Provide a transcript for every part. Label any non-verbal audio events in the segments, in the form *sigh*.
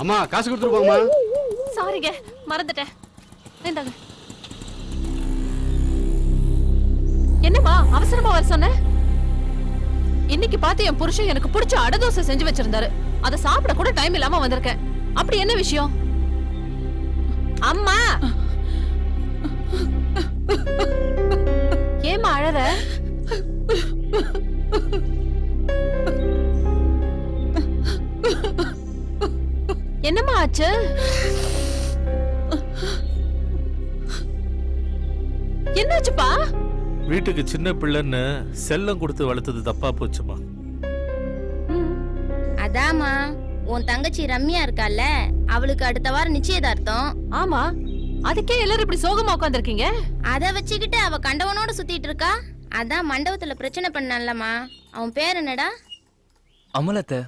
அம்மா காசு கொடுத்துட்டு போங்கம்மா. சாரிங்க மறந்துட்டேன். இந்தாங்க. என்னம்மா அவசரமா வர சொன்ன? இன்னைக்கு பார்த்து என் புருஷன் எனக்கு பிடிச்ச அடதோசை செஞ்சு வச்சிருந்தாரு. அதை சாப்பிட கூட டைம் இல்லாம வந்திருக்கேன். அப்படி என்ன விஷயம்? அம்மா! ஏமா அழற? ஆச்சு என்னாச்சுப்பா? வீட்டுக்கு சின்ன பிள்ளைன்னு செல்லம் கொடுத்து வளர்த்தது தப்பா போச்சுமா? அதாம்மா உன் தங்கச்சி ரம்யா இருக்கால்ல அவளுக்கு அடுத்த வாரம் நிச்சயதார்த்தம். ஆமா அதுக்கே எல்லாரும் இப்படி சோகமா உட்காந்துருக்கீங்க அத வச்சுக்கிட்டு அவ கண்டவனோட சுத்திட்டு இருக்கா? அதான் மண்டபத்துல பிரச்சனை பண்ணலம்மா அவன் பேர் என்னடா? அமலத்தை.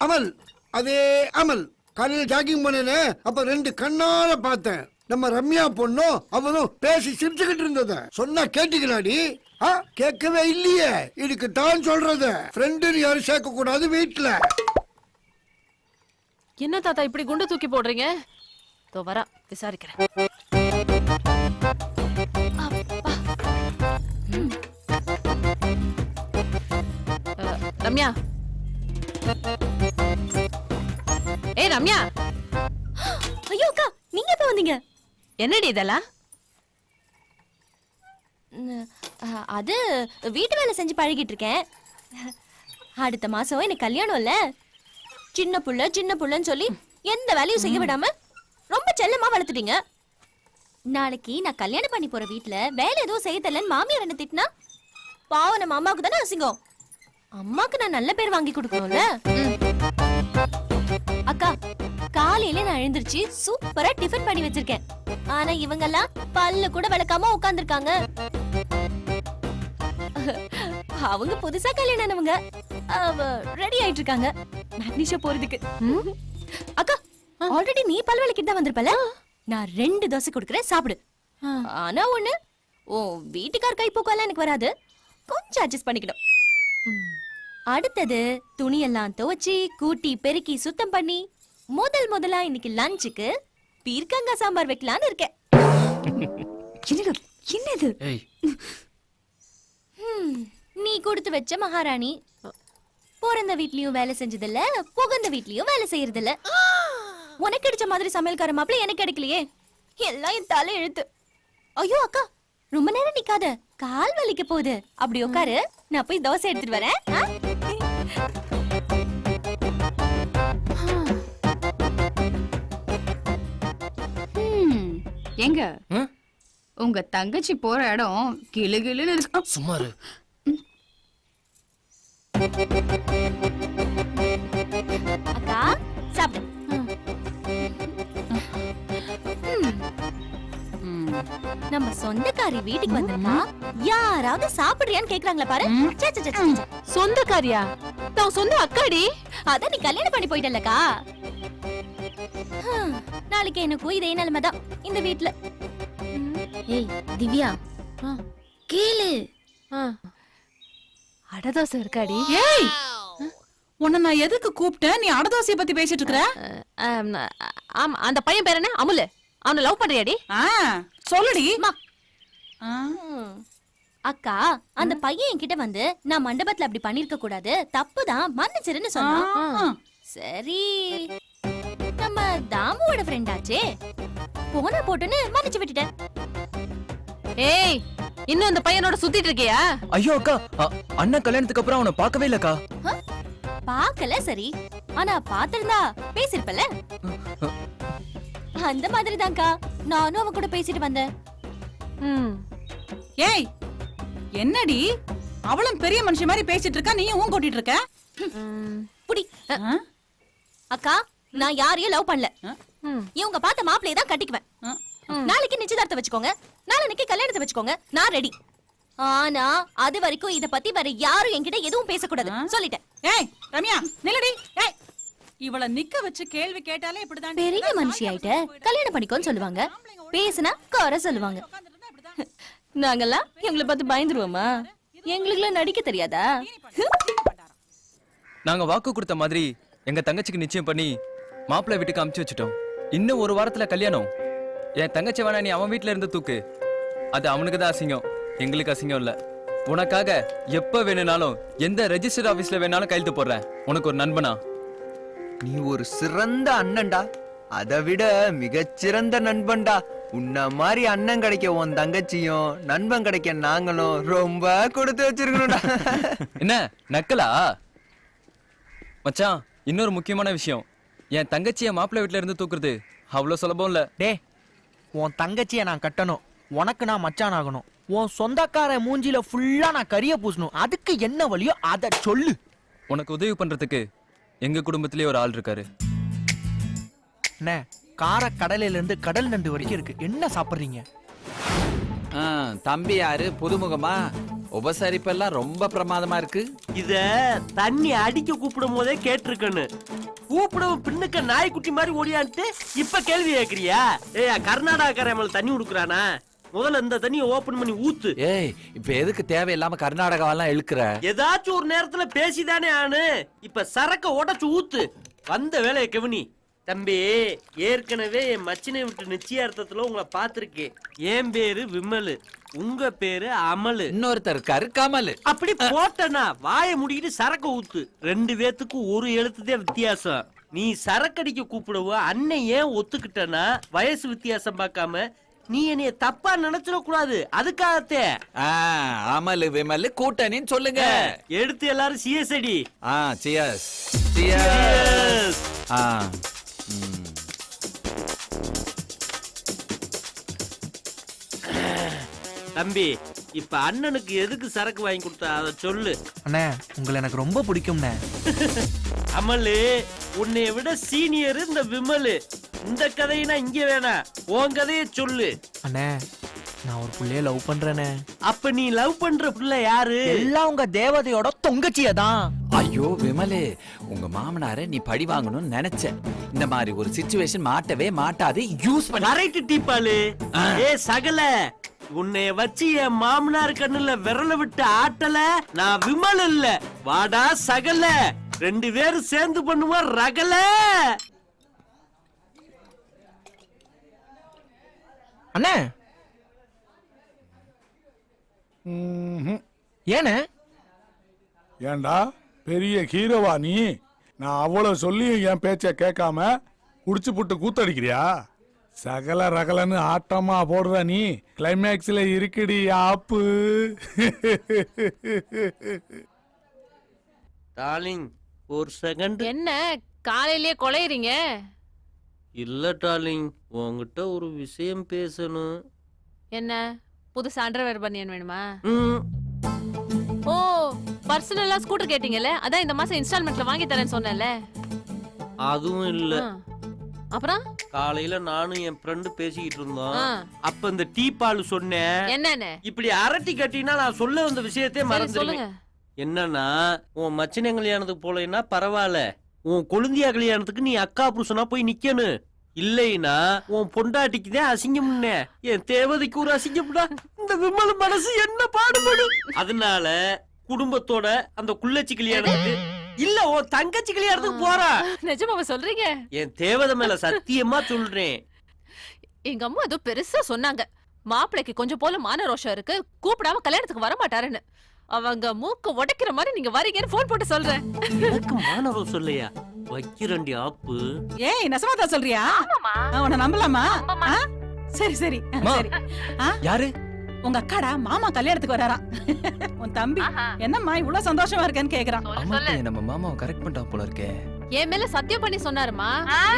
அமல் அதே அமல். காலையில் ஜாகிங் பண்ணேனே அப்ப ரெண்டு கண்ணால பார்த்தேன். நம்ம ரம்யா பொண்ணும் அவனும் பேசி சிரிச்சுக்கிட்டு இருந்தத. சொன்னா கேட்டுக்கலாடி. ஆ கேட்கவே இல்லையே. இதுக்கு தான் சொல்றது. ஃப்ரெண்டுன்னு யாரும் சேர்க்க கூடாது வீட்டுல என்ன தாத்தா இப்படி குண்டு தூக்கி போடுறீங்க? தோ வர விசாரிக்கிறேன். ரம்யா. ஏய் ரம்யா! ஐயோ அக்கா நீங்க எப்ப வந்தீங்க? என்னடி இதெல்லாம்? அது வீட்டு வேலை செஞ்சு பழகிட்டு இருக்கேன். அடுத்த மாசம் எனக்கு கல்யாணம் இல்ல. சின்ன புள்ள சின்ன புள்ளன்னு சொல்லி எந்த வேலையும் செய்ய விடாம ரொம்ப செல்லமா வளர்த்துட்டீங்க. நாளைக்கு நான் கல்யாணம் பண்ணி போற வீட்ல வேலை எதுவும் செய்ய தெரியலன்னு மாமியார் என்ன திட்டினா? பாவம் நம்ம அம்மாவுக்கு தானே அசிங்கம். அம்மாக்கு நான் நல்ல பேர் வாங்கி கொடுக்கணும்ல. அக்கா காலையில நான் எழுந்திருச்சு சூப்பரா டிஃபன் பண்ணி வச்சிருக்கேன். ஆனா இவங்கெல்லாம் பல்ல கூட விளக்காம உட்கார்ந்திருக்காங்க. அவங்க புதுசா கல்யாணம் ஆனவங்க. ரெடி ஆயிட்டு இருக்காங்க. மேக்னீஷா போறதுக்கு. அக்கா ஆல்ரெடி நீ பல் விளக்கிட்டு தான் வந்திருப்பல நான் ரெண்டு தோசை கொடுக்குறேன் சாப்பிடு. ஆனா ஒண்ணு ஓ வீட்டுக்கார் கை போக்கெல்லாம் எனக்கு வராது. கொஞ்சம் அட்ஜஸ்ட் பண்ணிக்கணும். அடுத்தது துணியெல்லாம் துவைச்சி கூட்டி பெருக்கி சுத்தம் பண்ணி முதல் முதலா இன்னைக்கு லஞ்சுக்கு பீர்க்கங்காய் சாம்பார் வைக்கலான்னு இருக்கேன். என்னடா என்னது? நீ கொடுத்து வச்ச மகாராணி. பிறந்த வீட்லயும் வேலை செஞ்சதில்ல புகுந்த வீட்லயும் வேலை செய்யறதில்ல. உனக்கு கிடைச்ச மாதிரி சமையல்கார மாப்பிள்ள எனக்கு கிடைக்கலையே. எல்லாம் என் தலை எழுத்து ஐயோ அக்கா ரொம்ப நேரம் நிக்காத. கால் வலிக்க போகுது. அப்படி உட்காரு. நான் போய் தோசை எடுத்துட்டு வரேன். ஆ? உங்க தங்கச்சி போற இடம் கிளு கிளுன்னு இருக்கும் சும்மாரு அக்கா சாப்பிடு. ம், நம்ம சொந்தக்காரி வீட்டுக்கு வந்திருக்கா. யாராவது சாப்பிடுறியான்னு கேக்குறாங்களா பாரு. சொந்தக்காரியா? நான் சொந்த அக்காடி. அதான் நீ கல்யாணம் பண்ணி போயிட்டல்லக்கா. நாளைக்கு எனக்கும் இதே நிலைமை தான் இந்த வீட்ல. ஏய் திவ்யா. கேளு. அடை தோசை இருக்காடி. ஏய்! உன்னை நான் எதுக்கு கூப்பிட்டேன்? நீ அடதோசைய பத்தி பேசிட்டு இருக்கிற? ஆம், அந்த பையன் பேர் என்ன? அமுலு. அவனை லவ் பண்றியாடி? சொல்லுடி. அக்கா அந்த பையன் என்கிட்ட வந்து நான் மண்டபத்துல அப்படி பண்ணிருக்க கூடாது தப்புதான் மன்னிச்சிருன்னு சொன்னான். சரி. நம்ம தாமுவோட ஃப்ரெண்ட் ஆச்சே. போனா போட்டுன்னு மன்னிச்சு விட்டுட்டேன். ஏய் இன்னும் அந்த பையனோட சுத்திட்டு இருக்கியா? ஐயோ அக்கா அ- அண்ணன் கல்யாணத்துக்கு அப்புறம் அவனை பார்க்கவே இல்லக்கா பாக்கல சரி. ஆனா பாத்திருந்தா பேசிருப்பல அந்த மாதிரிதான்க்கா. நானும் அவ கூட பேசிட்டு வந்தேன். ம். ஏய் என்னடி? அவளும் பெரிய மனுஷன் மாதிரி பேசிட்டு இருக்கா? நீயும் ஊன் கூட்டிட்டு இருக்க? புடி? அக்கா நான் யாரையும் லவ் பண்ணல. இவங்க பார்த்த மாப்பிளைய தான் கட்டிக்குவேன். நாளைக்கு நிச்சயதார்த்தம் வச்சுக்கோங்க. நாளைக்கு கல்யாணத்தை வச்சுக்கோங்க. நான் ரெடி ஆனா அது வரைக்கும் இத பத்தி வேற யாரும் என்கிட்ட எதுவும் பேசக்கூடாது? சொல்லிட்டேன். ஏய் ரம்யா நில்லடி. ஏய் இவள நிக்க வச்சு கேள்வி கேட்டாலே இப்படிதான் பெரிய மனுஷி ஆயிட்ட. கல்யாணம் பண்ணிக்கோன்னு சொல்லுவாங்க. பேசுனா குறை சொல்லுவாங்க. நாங்கெல்லாம் எங்களை பார்த்து பயந்துருவோமா? எங்களுக்குலாம் நடிக்க தெரியாதா? நாங்க வாக்கு கொடுத்த மாதிரி எங்க தங்கச்சிக்கு நிச்சயம் பண்ணி மாப்பிள்ளை வீட்டுக்கு அமுச்சு வச்சுட்டோம். இன்னும் ஒரு வாரத்துல கல்யாணம். என் தங்கச்சி வேணா நீ அவன் வீட்ல இருந்து தூக்கு. அது அவனுக்கு தான் அசிங்கம். எங்களுக்கு அசிங்கம் இல்ல. உனக்காக எப்ப வேணும்னாலும் எந்த ரெஜிஸ்டர் ஆபீஸ்ல வேணாலும் கையெழுத்து போடுறேன். உனக்கு ஒரு நண்பனா? நீ ஒரு சிறந்த அண்ணன்டா. அதை விட மிகச்சிறந்த நண்பன்டா. உன்ன மாதிரி அண்ணன் கிடைக்க உன் தங்கச்சியும் நண்பன் கிடைக்க நாங்களும் ரொம்ப கொடுத்து வச்சிருக்கணும்டா. *laughs* என்ன? நக்கலா? மச்சான் இன்னொரு முக்கியமான விஷயம். என் தங்கச்சியை மாப்பிள்ளை வீட்ல இருந்து தூக்குறது அவ்வளவு சுலபம் இல்ல. டே உன் தங்கச்சியை நான் கட்டணும். உனக்கு நான் மச்சான் ஆகணும். உன் சொந்தக்கார மூஞ்சில ஃபுல்லா நான் கரிய பூசணும். அதுக்கு என்ன வழியோ அதை சொல்லு. உனக்கு உதவி பண்றதுக்கு எங்க குடும்பத்திலேயே ஒரு ஆள் இருக்காரு. அண்ணே கார கடலையில இருந்து கடல் நண்டு வரைக்கும் இருக்கு. என்ன சாப்பிடுறீங்க? ஆ, தம்பி யாரு? புதுமுகமா? உபசரிப்பெல்லாம் ரொம்ப பிரமாதமா இருக்கு. இத தண்ணி அடிக்க கூப்பிடும் போதே கேட்டிருக்கணும் கூப்பிடவும் பின்னுக்க நாய்க்குட்டி மாதிரி ஓடியான்ட்டு இப்ப கேள்வி கேக்குறியா? ஏய் கர்நாடகாக்காரன் தண்ணி கொடுக்குறானா முதல்ல இந்த தண்ணியை ஓபன் பண்ணி ஊத்து. ஏய் இப்ப எதுக்கு தேவையில்லாம கர்நாடகாவெல்லாம் இழுக்கிற? ஏதாச்சும் ஒரு நேரத்துல பேசிதானே ஆனு இப்ப சரக்க உடைச்சு ஊத்து. வந்த வேலையை கவனி. தம்பி ஏற்கனவே என் மச்சினை விட்டு நிச்சயார்த்தத்துல உங்களை பார்த்திருக்கேன் என் பேரு விமலு உங்க பேரு அமலு. இன்னொருத்தர் இருக்காரு கமல். அப்படி போட்டனா வாயை முடிக்கிட்டு சரக்கு ஊத்து. ரெண்டு பேத்துக்கும் ஒரு எழுத்துதே வித்தியாசம். நீ சரக்கடிக்க கூப்பிடுவ அண்ணன் ஏன் ஒத்துக்கிட்டனா வயசு வித்தியாசம் பார்க்காம நீ என்னைய தப்பா நினைச்சிட கூடாது அதுக்காகத்தே அமலு விமலு கூட்டணின்னு சொல்லுங்க. எடுத்து எல்லாரும் சிஎஸ்ஐடி ஆ சியர்ஸ் சியர்ஸ் ஆ. தம்பி இப்ப அண்ணனுக்கு எதுக்கு சரக்கு வாங்கி கொடுத்தா? அதை சொல்லு. அண்ணே உங்களை எனக்கு ரொம்ப பிடிக்கும்ண்ணே. *laughs* அமலு உன்னைய விட சீனியர் இந்த விமலு. இந்த கதையினா இங்க வேணாம் உன் கதைய சொல்லு. அண்ணே நான் ஒரு புள்ளைய லவ் பண்றேனே. அப்ப நீ லவ் பண்ற பிள்ளை யாரு? எல்லாம் உங்க தேவதையோட தொங்கச்சிய தான். ஐயோ விமலு உங்க மாமனார நீ பழி வாங்கணும்னு நினைச்ச இந்த மாதிரி ஒரு சிச்சுவேஷன் மாட்டவே மாட்டாது. யூஸ் பண்ண. கரெக்ட் டீப்பாலு ஏ சகல. உன்னைய வச்சு என் மாமனார் கண்ணுல விரல விட்டு ஆட்டல நான் விமல் இல்ல. வாடா சகல. ரெண்டு பேரும் சேர்ந்து பண்ணுவோம் ரகல. அண்ணே. ஏண்ணே ஏண்டா? பெரிய ஹீரோவா நீ? நான் அவ்வளவு சொல்லியும் என் பேச்ச கேட்காம குடிச்சு புட்டு கூத்தடிக்கிறியா? சகல ரகலன்னு ஆட்டமா போடுற நீ கிளைமேக்ஸ்ல இருக்குடி ஆப்பு. டார்லிங் ஒரு செகண்ட் என்ன காலையிலேயே கொலையறீங்க? இல்ல டார்லிங் உன்கிட்ட ஒரு விஷயம் பேசணும். என்ன புதுசு அண்டர்வேர் பனியன் வேணுமா? ம், ஓ பர்சனலா ஸ்கூட்டர் கேட்டீங்கல்ல? அதான் இந்த மாசம் இன்ஸ்டால்மெண்ட்ல வாங்கி தரேன்னு சொன்னேன்ல. அதுவும் இல்ல. ஆ. அப்புறம்? காலையில நானும் என் ஃப்ரெண்டு பேசிக்கிட்டு இருந்தோம். அப்ப இந்த டீ பால் சொன்னேன் என்னன்னு? இப்படி அரட்டி கட்டினா நான் சொல்ல வந்த விஷயத்தையே மறந்துடுவேன். என்னன்னா உன் மச்சின கல்யாணத்துக்கு போலைன்னா பரவாயில்ல. உன் கொழுந்தியா கல்யாணத்துக்கு நீ அக்கா புருஷனா போய் நிக்கணும். இல்லைன்னா உன் பொண்டாட்டிக்கு தான் அசிங்கம்னே. என் தேவதைக்கு ஒரு அசிங்கம்டா. இந்த விமல் மனசு என்ன பாடுபடும்? அதனால குடும்பத்தோட அந்த குள்ளச்சி கல்யாணத்துக்கு இல்ல உன் தங்கச்சி கல்யாணத்துக்கு போறா. நிஜமாவ சொல்றீங்க? என் தேவதை மேல சத்தியமா சொல்றேன். எங்க அம்மா ஏதோ பெருசா சொன்னாங்க. மாப்பிளைக்கு கொஞ்சம் போல மான ரோஷம் இருக்கு. கூப்பிடாம கல்யாணத்துக்கு வர மாட்டாருன்னு அவங்க மூக்க உடைக்கிற மாதிரி நீங்க வரீங்கன்னு போன் போட்டு சொல்றேன். எனக்கு மாணவர் சொல்லையா வைக்கிறண்டி ஆப்பு. ஏய் நெசமாதா சொல்றியா? உன்னை நம்பலாமா? ஆ? சரி சரி. சரி. ஆ, யாரு? உங்க அக்காடா மாமா கல்யாணத்துக்கு வராராம் உன் தம்பி என்னம்மா இவ்வளவு சந்தோஷமா இருக்கேன்னு கேக்குறான். நம்ம மாமாவை கரெக்ட் பண்ணிட்டா போல இருக்கே. என் மேல சத்தியம் பண்ணி சொன்னாருமா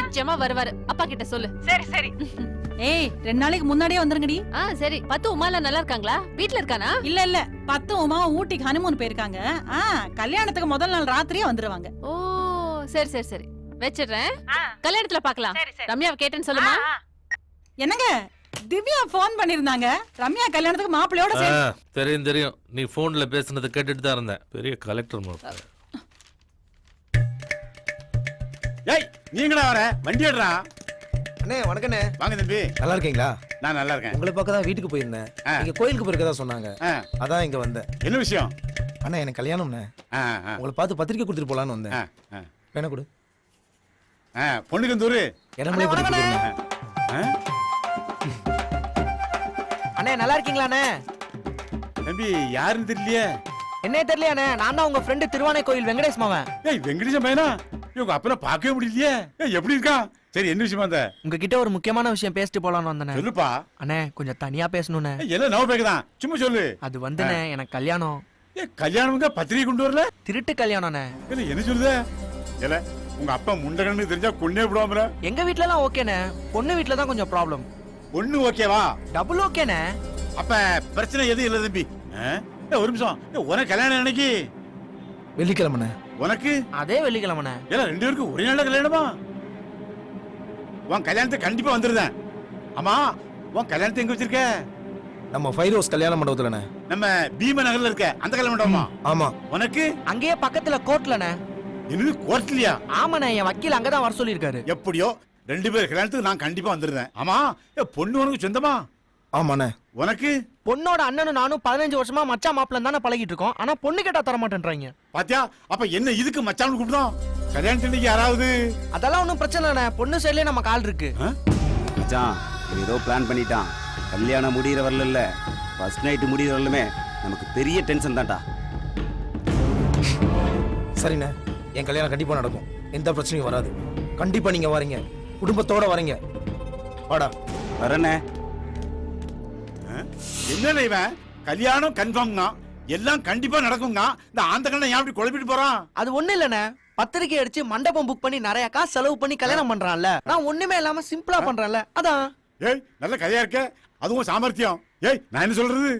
நிச்சயமா வருவாரு. அப்பா கிட்ட சொல்லு. சரி சரி. ஏய் ரெண்டு நாளைக்கு முன்னாடியே வந்துருங்கடி. ஆ சரி. பத்து உமால நல்லா இருக்காங்களா? வீட்ல இருக்கானா? இல்ல இல்ல. பத்து உமா ஊட்டிக்கு ஹனிமூன் போயிருக்காங்க. ஆ கல்யாணத்துக்கு முதல் நாள் ராத்திரியே வந்துருவாங்க. ஓ சரி சரி சரி. வச்சிடுறேன். கல்யாணத்துல பாக்கலாம். ரம்யாவை கேட்டேன்னு சொல்லுமா? என்னங்க? திவ்யா ஃபோன் பண்ணிருந்தாங்க. ரம்யா கல்யாணத்துக்கு மாப்பிள்ளையோட ஆ, சேர்ந்து தெரியும் தெரியும். நீ போன்ல பேசுனதை கேட்டுட்டு தான் இருந்தேன். பெரிய கலெக்டர் மாப்பிள்ள. ஏய் நீங்களா வர? வண்டி எடுறா? அண்ணே வணக்கண்ணே. வாங்க தம்பி. நல்லா இருக்கீங்களா? நான் நல்லா இருக்கேன். உங்களை பார்க்க தான் வீட்டுக்கு போயிருந்தேன். ஆ. நீங்க கோயிலுக்கு போயிருக்கதா சொன்னாங்க. ஆ, அதான் இங்க வந்தேன். என்ன விஷயம்? அண்ணா எனக்கு கல்யாணம்ண்ணே. ஆ, ஆ, உங்களை பார்த்து பத்திரிக்கை கொடுத்துட்டு போலான்னு வந்தேன். ஆ, ஆ, வேணா கொடு. ஆ, பொண்ணுக்கு இந்த ஊரு அண்ணே, வணக்கண்ணே. ஆ? அண்ணே நல்லா இருக்கீங்களாண்ணே? தம்பி யாருன்னு தெரியலையே. என்னே தெரியலையாண்ணே நான் தான் உங்க ஃப்ரெண்டு திருவானை கோயில் வெங்கடேஷ் மாவன் ஏய் வெங்கடேசன் பையனா? இவங்க அப்பனை பார்க்கவே முடியலையே. ஏய் எப்படி இருக்கான்? சரி என்ன விஷயமா அந்த? உங்ககிட்ட ஒரு முக்கியமான விஷயம் பேசிட்டு போலான்னு வந்தேனே. சொல்லுப்பா. அண்ணே கொஞ்சம் தனியா பேசணுண்ணே ஏய், எல்லாம் நவ பேக்கதான் சும்மா சொல்லு. அது வந்துண்ணே எனக்கு கல்யாணம். ஏ கல்யாணம்ங்க பத்திரிகை கொண்டு வரல? திருட்டு கல்யாணம்ண்ணே இல்ல என்ன சொல்லுத? இல்ல உங்க அப்பா முண்டகன்னு தெரிஞ்சா கொன்னே விடுவாமல எங்க வீட்ல எல்லாம் ஓகேண்ணே. பொண்ணு வீட்ல தான் கொஞ்சம் ப்ராப்ளம் ஒண்ணு ஓகேவா டபுள் ஓகேண்ணே அப்ப பிரச்சனை எதுவும் இல்ல தம்பி? ஒரு நிமிஷம். உனக்கு கல்யாணம் என்னைக்கு வெள்ளிக்கிழமைண்ணே. உனக்கு? அதே வெள்ளிக்கிழமைண்ணே. எல்லாம் ரெண்டு பேருக்கும் ஒரே நாள்ல கல்யாணமா? உன் கல்யாணத்துக்கு கண்டிப்பா வந்துருந்தேன் ஆமா உன் கல்யாணத்தை எங்க வச்சிருக்க? நம்ம ஃபைவ் ரோஸ் கல்யாண மண்டபத்துலண்ணே. நம்ம பீம நகர்ல இருக்க அந்த கல்யாண மண்டபமா? ஆமா. உனக்கு? அங்கேயே பக்கத்துல கோர்ட்லண்ணே. என்னது கோர்ட்லயா? ஆமாண்ணே என் வக்கீல் அங்கதான் வர சொல்லியிருக்காரு. எப்படியோ ரெண்டு பேர் கல்யாணத்துக்கு நான் கண்டிப்பா வந்துருந்தேன். ஆமா? ஏ, பொண்ணு உனக்கு சொந்தமா? ஆமாண்ணே. உனக்கு? பொண்ணோட அண்ணனும் நானும் பதினஞ்சு வருஷமா மச்சான் மாப்பிள்ள தானே பழகிட்டு இருக்கோம். ஆனா பொண்ணு கேட்டா தர மாட்டேன்றாங்க பாத்தியா? அப்ப என்ன இதுக்கு மச்சான் கூப்பிடுறோம் கல்யாணத்துக்கு யாராவது? அதெல்லாம் ஒன்றும் பிரச்சனை இல்லைண்ணே. பொண்ணு சைட்லயே நம்ம கால் இருக்கு. மச்சான் இவன் ஏதோ பிளான் பண்ணிட்டான். கல்யாணம் முடிகிற வரல இல்ல. ஃபர்ஸ்ட் நைட்டு முடிகிற வரலுமே நமக்கு பெரிய டென்ஷன் தான்டா. சரிண்ணே. என் கல்யாணம் கண்டிப்பா நடக்கும். எந்த பிரச்சனையும் வராது. கண்டிப்பா நீங்க வரீங்க. குடும்பத்தோட வரீங்க. வாடா. வரண்ணே என்னடா இவன்? கல்யாணம் கன்ஃபார்ம்னா எல்லாம் கண்டிப்பா நடக்கும்னா இந்த ஆந்த கண்ணன் ஏன் அப்படி குழப்பிட்டு போறான்? அது ஒண்ணு இல்லண்ணே. பத்திரிக்கை அடிச்சு மண்டபம் புக் பண்ணி நிறைய காசு செலவு பண்ணி கல்யாணம் பண்றான்ல. நான் ஒண்ணுமே இல்லாம சிம்பிளா பண்றேன்ல. அதான். ஏய் நல்ல கதையா இருக்க. அதுவும் சாமர்த்தியம். ஏய் நான் என்ன சொல்றது?